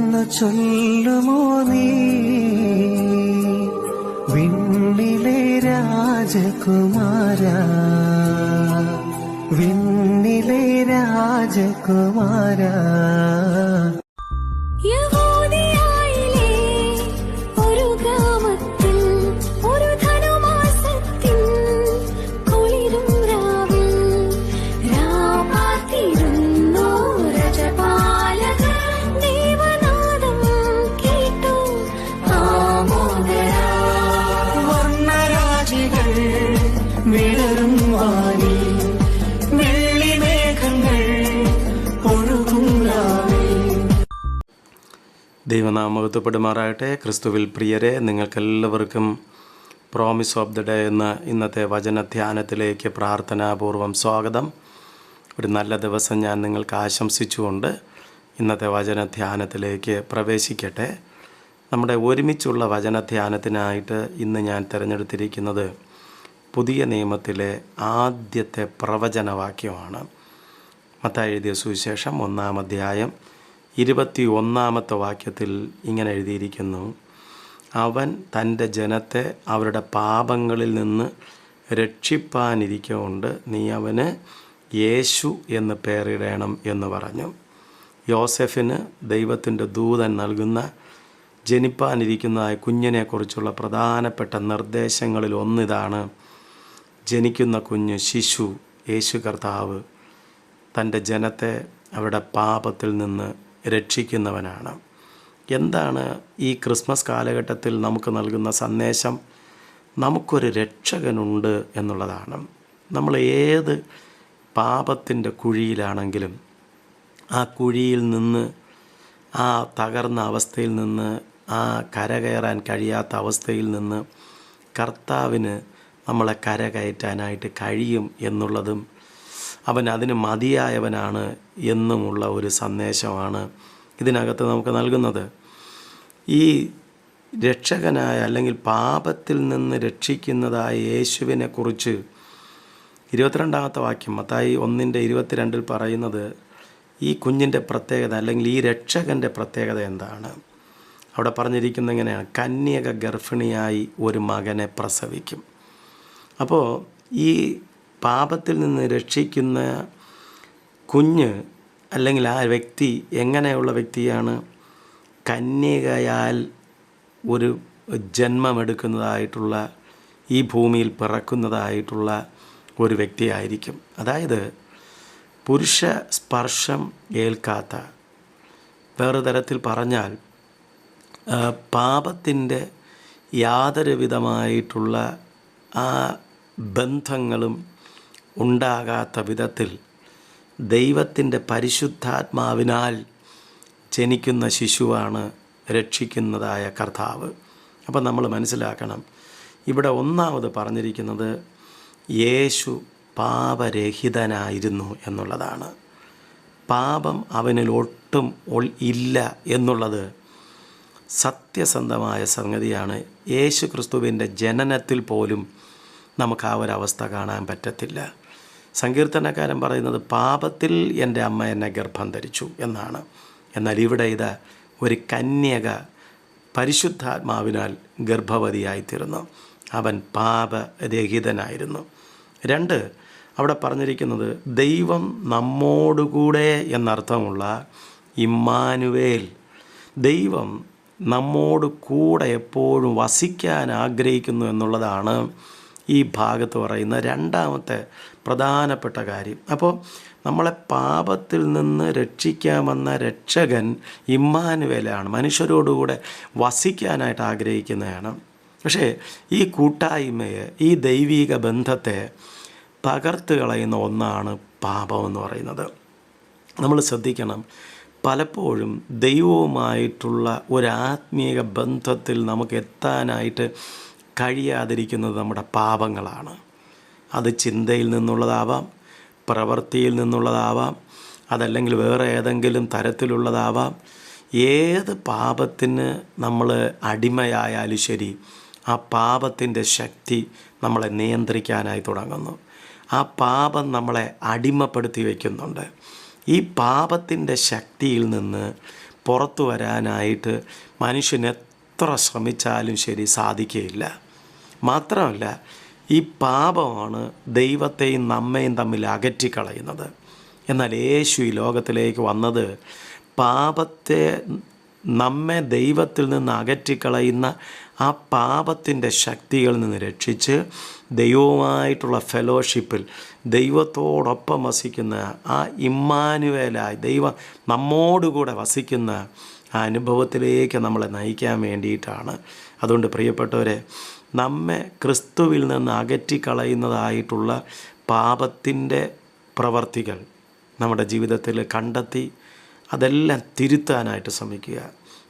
അരുതെന്ന് ചൊല്ലുമോ നീ? വിണ്ണിലെ രാജകുമാര. വിണ്ണിലെ രാജകുമാര. ദൈവനാമകത്വപ്പെടുമാറാകട്ടെ ക്രിസ്തുവിൽ പ്രിയരെ നിങ്ങൾക്കെല്ലാവർക്കും പ്രോമിസ് ഓഫ് ദ ഡേ എന്ന ഇന്നത്തെ വചനധ്യാനത്തിലേക്ക് പ്രാർത്ഥനാപൂർവം സ്വാഗതം. ഒരു നല്ല ദിവസം ഞാൻ നിങ്ങൾക്ക് ആശംസിച്ചുകൊണ്ട് ഇന്നത്തെ വചനധ്യാനത്തിലേക്ക് പ്രവേശിക്കട്ടെ. നമ്മുടെ ഒരുമിച്ചുള്ള വചനധ്യാനത്തിനായിട്ട് ഇന്ന് ഞാൻ തിരഞ്ഞെടുത്തിരിക്കുന്നത് പുതിയ നിയമത്തിലെ ആദ്യത്തെ പ്രവചനവാക്യമാണ്. മത്തായി എഴുതിയ സുവിശേഷം ഒന്നാം അധ്യായം ഇരുപത്തി ഒന്നാമത്തെ വാക്യത്തിൽ ഇങ്ങനെ എഴുതിയിരിക്കുന്നു. അവൻ തന്റെ ജനത്തെ അവരുടെ പാപങ്ങളിൽ നിന്ന് രക്ഷിപ്പാനിരിക്കൊണ്ട് നീ അവന് യേശു എന്ന് പേരിടണം എന്ന് പറഞ്ഞു. യോസെഫിന് ദൈവത്തിന്റെ ദൂതൻ നൽകുന്ന ജനിപ്പാനിരിക്കുന്നതായ കുഞ്ഞിനെക്കുറിച്ചുള്ള പ്രധാനപ്പെട്ട നിർദ്ദേശങ്ങളിൽ ഒന്നിതാണ് ജനിക്കുന്ന കുഞ്ഞ് ശിശു യേശു കർത്താവ് തന്റെ ജനത്തെ അവരുടെ പാപത്തിൽ നിന്ന് രക്ഷിക്കുന്നവനാണ്. എന്താണ് ഈ ക്രിസ്മസ് കാലഘട്ടത്തിൽ നമുക്ക് നൽകുന്ന സന്ദേശം? നമുക്കൊരു രക്ഷകനുണ്ട് എന്നുള്ളതാണ്. നമ്മൾ ഏത് പാപത്തിന്റെ കുഴിയിലാണെങ്കിലും ആ കുഴിയിൽ നിന്ന് ആ തകർന്ന അവസ്ഥയിൽ നിന്ന് ആ കരകയറാൻ കഴിയാത്ത അവസ്ഥയിൽ നിന്ന് കർത്താവിന് നമ്മളെ കരകയറ്റാനായിട്ട് കഴിയും എന്നുള്ളതും അവൻ അതിന് മതിയായവനാണ് എന്നുമുള്ള ഒരു സന്ദേശമാണ് ഇതിനകത്ത് നമുക്ക് നൽകുന്നത്. ഈ രക്ഷകനായ അല്ലെങ്കിൽ പാപത്തിൽ നിന്ന് രക്ഷിക്കുന്നതായ യേശുവിനെ കുറിച്ച് ഇരുപത്തിരണ്ടാമത്തെ വാക്യം മത്തായി ഒന്നിന്റെ ഇരുപത്തിരണ്ടിൽ പറയുന്നത് ഈ കുഞ്ഞിന്റെ പ്രത്യേകത അല്ലെങ്കിൽ ഈ രക്ഷകന്റെ പ്രത്യേകത എന്താണ്? അവിടെ പറഞ്ഞിരിക്കുന്നത് എങ്ങനെയാണ് കന്യക ഗർഭിണിയായി ഒരു മകനെ പ്രസവിക്കും. അപ്പോൾ ഈ പാപത്തിൽ നിന്ന് രക്ഷിക്കുന്ന കുഞ്ഞ് അല്ലെങ്കിൽ ആ വ്യക്തി എങ്ങനെയുള്ള വ്യക്തിയാണ് കന്യകയാൽ ഒരു ജന്മമെടുക്കുന്നതായിട്ടുള്ള ഈ ഭൂമിയിൽ പിറക്കുന്നതായിട്ടുള്ള ഒരു വ്യക്തിയായിരിക്കും. അതായത് പുരുഷ സ്പർശം ഏൽക്കാത്ത വേറെ തരത്തിൽ പറഞ്ഞാൽ പാപത്തിന്റെ യാതൊരു വിധമായിട്ടുള്ള ആ ബന്ധങ്ങളും ഉണ്ടാകാത്ത വിധത്തിൽ ദൈവത്തിന്റെ പരിശുദ്ധാത്മാവിനാൽ ജനിക്കുന്ന ശിശുവാണ് രക്ഷിക്കുന്നതായ കർത്താവ്. അപ്പം നമ്മൾ മനസ്സിലാക്കണം. ഇവിടെ ഒന്നാമത് പറഞ്ഞിരിക്കുന്നത് യേശു പാപരഹിതനായിരുന്നു എന്നുള്ളതാണ്. പാപം അവനിൽ ഒട്ടും ഇല്ല എന്നുള്ളത് സത്യസന്ധമായ സംഗതിയാണ്. യേശു ക്രിസ്തുവിന്റെ ജനനത്തിൽ പോലും നമുക്ക് ആ ഒരവസ്ഥ കാണാൻ പറ്റത്തില്ല. സങ്കീർത്തനക്കാരൻ പറയുന്നത് പാപത്തിൽ എന്റെ അമ്മ എന്നെ ഗർഭം ധരിച്ചു എന്നാണ്. എന്നാൽ ഇവിടെ ഇത് ഒരു കന്യക പരിശുദ്ധാത്മാവിനാൽ ഗർഭവതിയായിത്തീരുന്നു. അവൻ പാപരഹിതനായിരുന്നു. രണ്ട് അവിടെ പറഞ്ഞിരിക്കുന്നത് ദൈവം നമ്മോടുകൂടെ എന്നർത്ഥമുള്ള ഇമ്മാനുവേൽ ദൈവം നമ്മോട് കൂടെ എപ്പോഴും വസിക്കാൻ ആഗ്രഹിക്കുന്നു എന്നുള്ളതാണ് ഈ ഭാഗത്ത് പറയുന്ന രണ്ടാമത്തെ പ്രധാനപ്പെട്ട കാര്യം. അപ്പോൾ നമ്മളെ പാപത്തിൽ നിന്ന് രക്ഷിക്കാമെന്ന രക്ഷകൻ ഇമ്മാനുവേലാണ്. മനുഷ്യരോടുകൂടെ വസിക്കാനായിട്ട് ആഗ്രഹിക്കുന്നതാണ്. പക്ഷേ ഈ കൂട്ടായ്മയെ ഈ ദൈവീക ബന്ധത്തെ തകർത്ത് കളയുന്ന ഒന്നാണ് പാപം എന്ന് പറയുന്നത്. നമ്മൾ ശ്രദ്ധിക്കണം പലപ്പോഴും ദൈവവുമായിട്ടുള്ള ഒരു ആത്മീയ ബന്ധത്തിൽ നമുക്ക് എത്താനായിട്ട് കഴിയാതിരിക്കുന്നത് നമ്മുടെ പാപങ്ങളാണ്. അത് ചിന്തയിൽ നിന്നുള്ളതാവാം പ്രവൃത്തിയിൽ നിന്നുള്ളതാവാം അതല്ലെങ്കിൽ വേറെ ഏതെങ്കിലും തരത്തിലുള്ളതാവാം. ഏത് പാപത്തിന് നമ്മൾ അടിമയായാലും ശരി ആ പാപത്തിന്റെ ശക്തി നമ്മളെ നിയന്ത്രിക്കാനായി തുടങ്ങുന്നു. ആ പാപം നമ്മളെ അടിമപ്പെടുത്തി വയ്ക്കുന്നുണ്ട്. ഈ പാപത്തിന്റെ ശക്തിയിൽ നിന്ന് പുറത്തു വരാനായിട്ട് മനുഷ്യൻ എത്ര ശ്രമിച്ചാലും ശരി സാധിക്കുകയില്ല. മാത്രമല്ല ഈ പാപമാണ് ദൈവത്തെയും നമ്മയും തമ്മിൽ അകറ്റിക്കളയുന്നത്. എന്നാൽ യേശു ഈ ലോകത്തിലേക്ക് വന്നത് പാപത്തെ നമ്മെ ദൈവത്തിൽ നിന്ന് അകറ്റിക്കളയുന്ന ആ പാപത്തിന്റെ ശക്തികളിൽ നിന്ന് രക്ഷിച്ച് ദൈവവുമായിട്ടുള്ള ഫെലോഷിപ്പിൽ ദൈവത്തോടൊപ്പം വസിക്കുന്ന ആ ഇമ്മാനുവേലായി ദൈവം നമ്മോടുകൂടെ വസിക്കുന്ന ആ അനുഭവത്തിലേക്ക് നമ്മളെ നയിക്കാൻ വേണ്ടിയിട്ടാണ്. അതുകൊണ്ട് പ്രിയപ്പെട്ടവരെ നമ്മെ ക്രിസ്തുവിൽ നിന്ന് അകറ്റിക്കളയുന്നതായിട്ടുള്ള പാപത്തിന്റെ പ്രവർത്തികൾ നമ്മുടെ ജീവിതത്തിൽ കണ്ടെത്തി അതെല്ലാം തിരുത്താനായിട്ട് ശ്രമിക്കുക.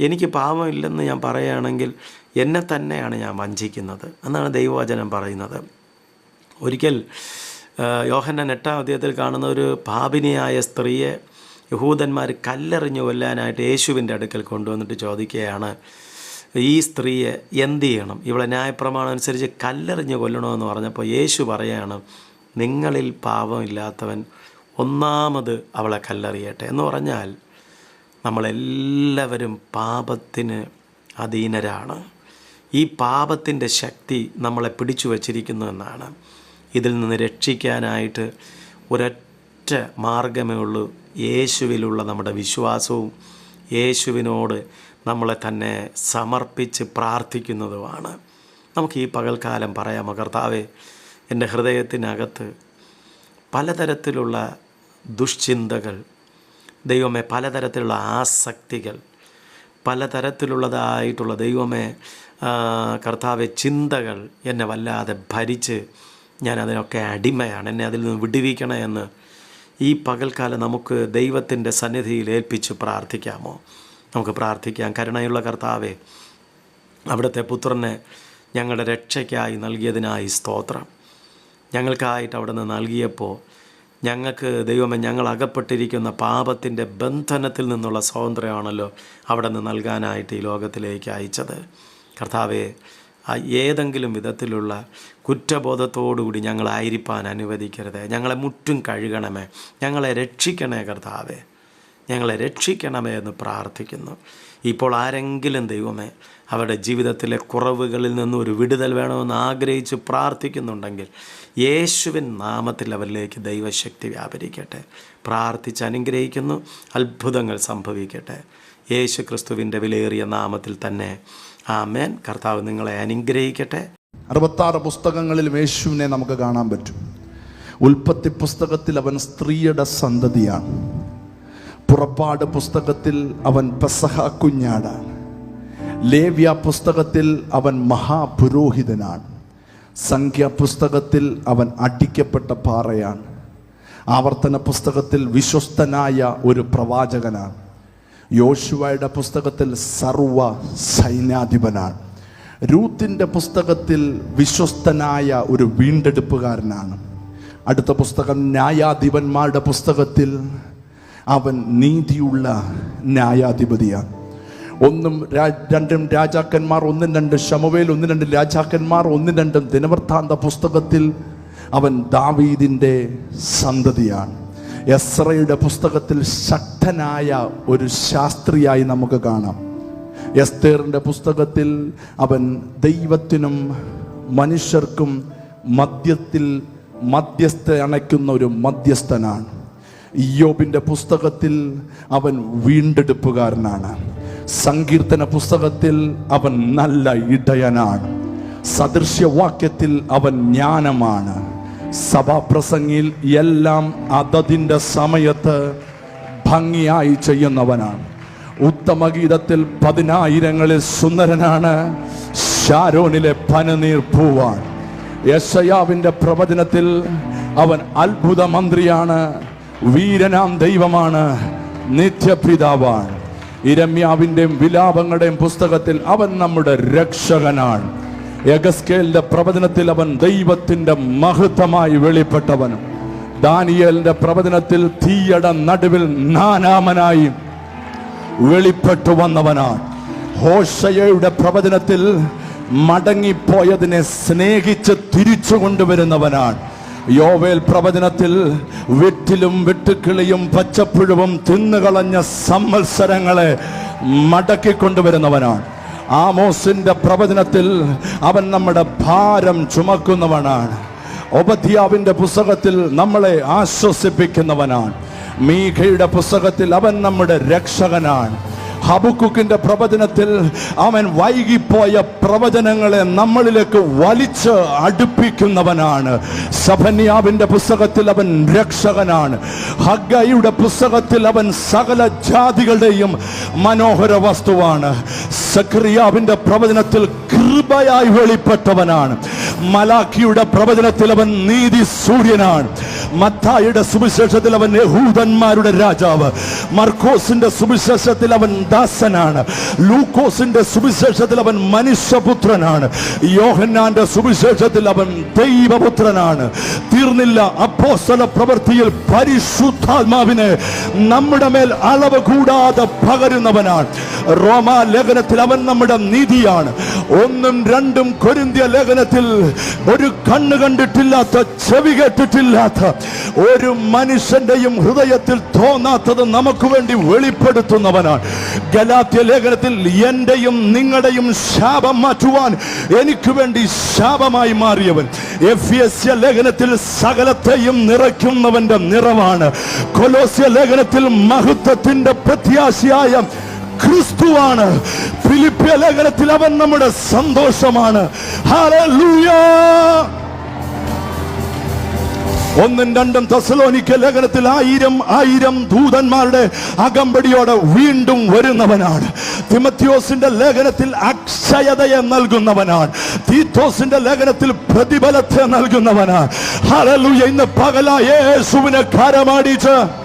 എനിക്ക് പാപമില്ലെന്ന് ഞാൻ പറയുകയാണെങ്കിൽ എന്നെ തന്നെയാണ് ഞാൻ വഞ്ചിക്കുന്നത് എന്നാണ് ദൈവവചനം പറയുന്നത്. ഒരിക്കൽ യോഹന്നൻ എട്ടാം അധ്യായത്തിൽ കാണുന്ന ഒരു പാപിനിയായ സ്ത്രീയെ യഹൂദന്മാർ കല്ലെറിഞ്ഞു കൊല്ലാനായിട്ട് യേശുവിന്റെ അടുക്കൽ കൊണ്ടുവന്നിട്ട് ചോദിക്കുകയാണ് ഈ സ്ത്രീയെ എന്ത് ചെയ്യണം? ഇവളെ ന്യായപ്രമാണം അനുസരിച്ച് കല്ലെറിഞ്ഞ് കൊല്ലണമെന്ന് പറഞ്ഞപ്പോൾ യേശു പറയാണ് നിങ്ങളിൽ പാപമില്ലാത്തവൻ ഒന്നാമത് അവളെ കല്ലെറിയട്ടെ. എന്ന് പറഞ്ഞാൽ നമ്മളെല്ലാവരും പാപത്തിന് അധീനരാണ്. ഈ പാപത്തിന്റെ ശക്തി നമ്മളെ പിടിച്ചു വച്ചിരിക്കുന്നു എന്നാണ്. ഇതിൽ നിന്ന് രക്ഷിക്കാനായിട്ട് ഒരൊറ്റ മാർഗമേ ഉള്ളൂ യേശുവിലുള്ള നമ്മുടെ വിശ്വാസവും. യേശുവിനോട് നമ്മളെ തന്നെ സമർപ്പിച്ച് പ്രാർത്ഥിക്കുന്നതുമാണ്. നമുക്ക് ഈ പകൽക്കാലം പറയാം കർത്താവെ എന്റെ ഹൃദയത്തിനകത്ത് പലതരത്തിലുള്ള ദുഷ്ചിന്തകൾ ദൈവമേ പലതരത്തിലുള്ള ആസക്തികൾ പലതരത്തിലുള്ളതായിട്ടുള്ള ദൈവമേ കർത്താവെ ചിന്തകൾ എന്നെ വല്ലാതെ ഭരിച്ച് ഞാൻ അതിനൊക്കെ അടിമയാണ് എന്നെ അതിൽ നിന്ന് വിടുവിക്കണേ എന്ന് ഈ പകൽക്കാലം നമുക്ക് ദൈവത്തിന്റെ സന്നിധിയിൽ ഏൽപ്പിച്ച് പ്രാർത്ഥിക്കാമോ? നമുക്ക് പ്രാർത്ഥിക്കാം. കരുണയുള്ള കർത്താവെ അവിടുത്തെ പുത്രനെ ഞങ്ങളുടെ രക്ഷയ്ക്കായി നൽകിയതിനായി സ്തോത്രം. ഞങ്ങൾക്കായിട്ട് അവിടെ നിന്ന് നൽകിയപ്പോൾ ഞങ്ങൾക്ക് ദൈവമേ ഞങ്ങൾ അകപ്പെട്ടിരിക്കുന്ന പാപത്തിന്റെ ബന്ധനത്തിൽ നിന്നുള്ള സ്വാതന്ത്ര്യമാണല്ലോ അവിടെ നിന്ന് നൽകാനായിട്ട് ഈ ലോകത്തിലേക്ക് അയച്ചത്. കർത്താവെ ഏതെങ്കിലും വിധത്തിലുള്ള കുറ്റബോധത്തോടുകൂടി ഞങ്ങളായിരിക്കാൻ അനുവദിക്കരുത്. ഞങ്ങളെ മുറ്റും കഴുകണമേ. ഞങ്ങളെ രക്ഷിക്കണേ കർത്താവെ. ഞങ്ങളെ രക്ഷിക്കണമേ എന്ന് പ്രാർത്ഥിക്കുന്നു. ഇപ്പോൾ ആരെങ്കിലും ദൈവമേ അവരുടെ ജീവിതത്തിലെ കുറവുകളിൽ നിന്ന് ഒരു വിടുതൽ വേണമെന്ന് ആഗ്രഹിച്ച് പ്രാർത്ഥിക്കുന്നുണ്ടെങ്കിൽ യേശുവിൻ നാമത്തിൽ അവരിലേക്ക് ദൈവശക്തി വ്യാപരിക്കട്ടെ. പ്രാർത്ഥിച്ച് അനുഗ്രഹിക്കുന്നു. അത്ഭുതങ്ങൾ സംഭവിക്കട്ടെ. യേശു ക്രിസ്തുവിന്റെ വിലയേറിയ നാമത്തിൽ തന്നെ. ആമേൻ. കർത്താവ് നിങ്ങളെ അനുഗ്രഹിക്കട്ടെ. അറുപത്താറ് പുസ്തകങ്ങളിൽ യേശുവിനെ നമുക്ക് കാണാൻ പറ്റും. ഉൽപ്പത്തി പുസ്തകത്തിൽ അവൻ സ്ത്രീയുടെ സന്തതിയാണ്. പുറപ്പാട് പുസ്തകത്തിൽ അവൻ പെസഹ കുഞ്ഞാടാണ്. ലേവ്യ പുസ്തകത്തിൽ അവൻ മഹാപുരോഹിതനാണ്. സംഖ്യ പുസ്തകത്തിൽ അവൻ അടിക്കപ്പെട്ട പാറയാണ്. ആവർത്തന പുസ്തകത്തിൽ വിശ്വസ്തനായ ഒരു പ്രവാചകനാണ്. യോശുവയുടെ പുസ്തകത്തിൽ സർവ സൈന്യാധിപനാണ്. രൂത്തിന്റെ പുസ്തകത്തിൽ വിശ്വസ്തനായ ഒരു വീണ്ടെടുപ്പുകാരനാണ്. അടുത്ത പുസ്തകം ന്യായാധിപന്മാരുടെ പുസ്തകത്തിൽ അവൻ നീതിയുള്ള ന്യായാധിപതിയാണ് ഒന്നും രണ്ടും രാജാക്കന്മാർ ഒന്നും രണ്ടും ശമവേൽ ഒന്നും രണ്ടും രാജാക്കന്മാർ ഒന്നും രണ്ടും ദിനവൃത്താന്ത പുസ്തകത്തിൽ അവൻ ദാവീദിന്റെ സന്തതിയാണ്. എസ്രയുടെ പുസ്തകത്തിൽ ശക്തനായ ഒരു ശാസ്ത്രിയായി നമുക്ക് കാണാം. എസ്തേറിന്റെ പുസ്തകത്തിൽ അവൻ ദൈവത്തിനും മനുഷ്യർക്കും മദ്യത്തിൽ മധ്യസ്ഥ അണയ്ക്കുന്ന ഒരു മധ്യസ്ഥനാണ്. ഇയ്യോബിന്റെ പുസ്തകത്തിൽ അവൻ വീണ്ടെടുപ്പുകാരനാണ്. സങ്കീർത്തന പുസ്തകത്തിൽ അവൻ നല്ല ഇടയനാണ്. സദൃശ്യവാക്യത്തിൽ അവൻ ജ്ഞാനമാണ്. സഭാപ്രസംഗിൽ എല്ലാം അതതിന്റെ സമയത്ത് ഭംഗിയായി ചെയ്യുന്നവനാണ്. ഉത്തമഗീതത്തിൽ പതിനായിരങ്ങളിൽ സുന്ദരനാണ്. ഷാരോനിലെ പനനീർ പൂവാൻ. യശയാവിന്റെ പ്രവചനത്തിൽ അവൻ അത്ഭുത മന്ത്രിയാണ് വീരനാം ദൈവമാണ് നിത്യപിതാവാണ് ഇരമ്യാവിന്റെയും വിലാപങ്ങളുടെയും പുസ്തകത്തിൽ അവൻ നമ്മുടെ രക്ഷകനാണ്. യഗസ്കേലിന്റെ പ്രവചനത്തിൽ അവൻ ദൈവത്തിന്റെ മഹത്വമായി വെളിപ്പെട്ടവനും. ദാനിയേലിന്റെ പ്രവചനത്തിൽ തീയട നടുവിൽ നാനാമനായി വെളിപ്പെട്ടു വന്നവനാണ്. ഹോഷയയുടെ പ്രവചനത്തിൽ മടങ്ങിപ്പോയതിനെ സ്നേഹിച്ച് തിരിച്ചു കൊണ്ടുവരുന്നവനാണ് യോവേൽ പ്രവചനത്തിൽ വെറ്റിലും വെട്ടുക്കിളിയും പച്ചപ്പുഴുവും തിന്നുകളഞ്ഞ സംവത്സരങ്ങളെ മടക്കിക്കൊണ്ടുവരുന്നവനാണ്. ആമോസിന്റെ പ്രവചനത്തിൽ അവൻ നമ്മുടെ ഭാരം ചുമക്കുന്നവനാണ്. ഒബദ്യാവിന്റെ പുസ്തകത്തിൽ നമ്മളെ ആശ്വസിപ്പിക്കുന്നവനാണ്. മീഖയുടെ പുസ്തകത്തിൽ അവൻ നമ്മുടെ രക്ഷകനാണ്. ഹബുക്കുക്കിന്റെ പ്രവചനത്തിൽ അവൻ വൈകിപ്പോയ പ്രവചനങ്ങളെ നമ്മളിലേക്ക് വലിച്ച് അടുപ്പിക്കുന്നവനാണ്. സഭന്യാവിന്റെ പുസ്തകത്തിൽ അവൻ രക്ഷകനാണ്. ഹഗയുടെ പുസ്തകത്തിൽ അവൻ സകല ജാതികളുടെയും മനോഹര വസ്തുവാണ്. സക്രിയാവിന്റെ പ്രവചനത്തിൽ കൃപയായി വെളിപ്പെട്ടവനാണ്. മലാഖിയുടെ പ്രവചനത്തിൽ അവൻ നീതി സൂര്യനാണ്. മത്തായിയുടെ സുവിശേഷത്തിൽ അവൻ യഹൂദന്മാരുടെ രാജാവ്. മർക്കോസിന്റെ സുവിശേഷത്തിൽ അവൻ ദാസനാണ്. ലൂക്കോസിന്റെ സുവിശേഷത്തിൽ അവൻ മനുഷ്യപുത്രനാണ്. യോഹന്നാന്റെ സുവിശേഷത്തിൽ അവൻ ദൈവപുത്രനാണ്. തീർന്നില്ല അപ്പോസ്തല പ്രവൃത്തിയിൽ പരിശുദ്ധാത്മാവിനെ നമ്മുടെ മേൽ അളവ് കൂടാതെ പകരുന്നവനാണ്. റോമാ ലേഖനത്തിൽ അവൻ നമ്മുടെ നീതിയാണ്. ഒന്നും രണ്ടും കൊരിന്ത്യ ലേഖനത്തിൽ ഒരു കണ്ണ് കണ്ടിട്ടില്ലാത്ത ചെവി കേട്ടിട്ടില്ലാത്ത ഒരു മനുഷ്യന്റെയും ഹൃദയത്തിൽ തോന്നാത്തത് നമുക്ക് വേണ്ടി വെളിപ്പെടുത്തുന്നവനാണ്. ഗലാത്യ ലേഖനത്തിൽ എന്റെയും നിങ്ങളുടെയും ശാപം മാറ്റുവാൻ എനിക്ക് വേണ്ടി ശാപമായി മാറിയവൻ. എഫ് എസ് ലേഖനത്തിൽ സകലത്തെയും നിറയ്ക്കുന്നവന്റെ നിറവാണ്. കൊലോസ്യ ലേഖനത്തിൽ മഹത്വത്തിന്റെ പ്രത്യാശയായ ക്രിസ്തുവാണ്. ഫിലിപ്പിയ ലേഖനത്തിൽ അവൻ നമ്മുടെ സന്തോഷമാണ്. ഹല്ലേലൂയ! ഒന്നും രണ്ടും തെസലോനിക്ക ലേഖനത്തിൽ ആയിരം ആയിരം ദൂതന്മാരുടെ അകമ്പടിയോടെ വീണ്ടും വരുന്നവനാണ്. തിമത്യോസിന്റെ ലേഖനത്തിൽ അക്ഷയതയെ നൽകുന്നവനാണ്. തീത്തോസിന്റെ ലേഖനത്തിൽ പ്രതിഫലത്തെ നൽകുന്നവനാണ്. ഹല്ലേലൂയ ഇന്ന് പകല യേശുവിനെ കരമാടിച്ച്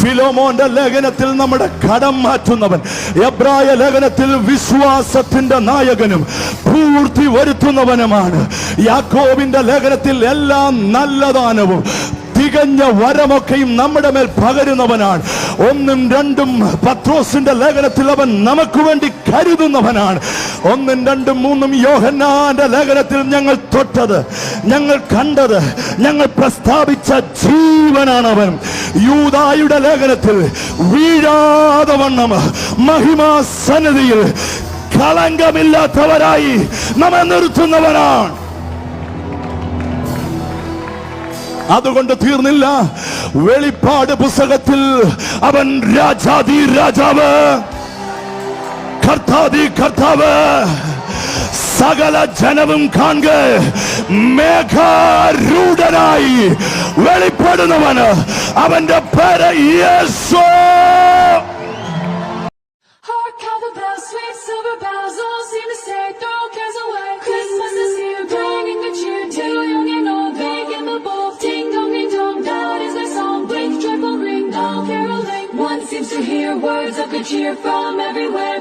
ഫിലോമോന്റെ ലേഖനത്തിൽ നമ്മുടെ കടം മാറ്റുന്നവൻ എബ്രായ ലേഖനത്തിൽ വിശ്വാസത്തിന്റെ നായകനും പൂർത്തി വരുത്തുന്നവനുമാണ്. യാക്കോബിന്റെ ലേഖനത്തിൽ എല്ലാം നല്ലദാനവും തികഞ്ഞ വരമൊക്കെയും നമ്മുടെ മേൽ പകരുന്നവനാണ്. ഒന്നും രണ്ടും പത്രോസിന്റെ ലേഖനത്തിൽ അവൻ നമുക്ക് വേണ്ടി കരുതുന്നവനാണ്. ഒന്നും രണ്ടും മൂന്നും യോഹന്നാന്റെ ലേഖനത്തിൽ ഞങ്ങൾ തൊട്ടത് ഞങ്ങൾ കണ്ടത് ഞങ്ങൾ പ്രസ്താവിച്ച ജീവനാണ് അവൻ യൂതായുടെ ലേഖനത്തിൽ വീഴാതെ വണ്ണം മഹിമാ സന്നിധിയിൽ കളങ്കമില്ലാത്തവരായി നമ്മെ നിർത്തുന്നവനാണ്. അതുകൊണ്ട് തീർന്നില്ല. വെളിപ്പാട് പുസ്തകത്തിൽ അവൻ രാജാതി രാജാവ്. കർത്താതി കർത്താവ്. സകല ജനവും കാണുക മേഘാരൂഢനായി വെളിപ്പെടുന്നവന് അവന്റെ പേര് യേശു. From everywhere,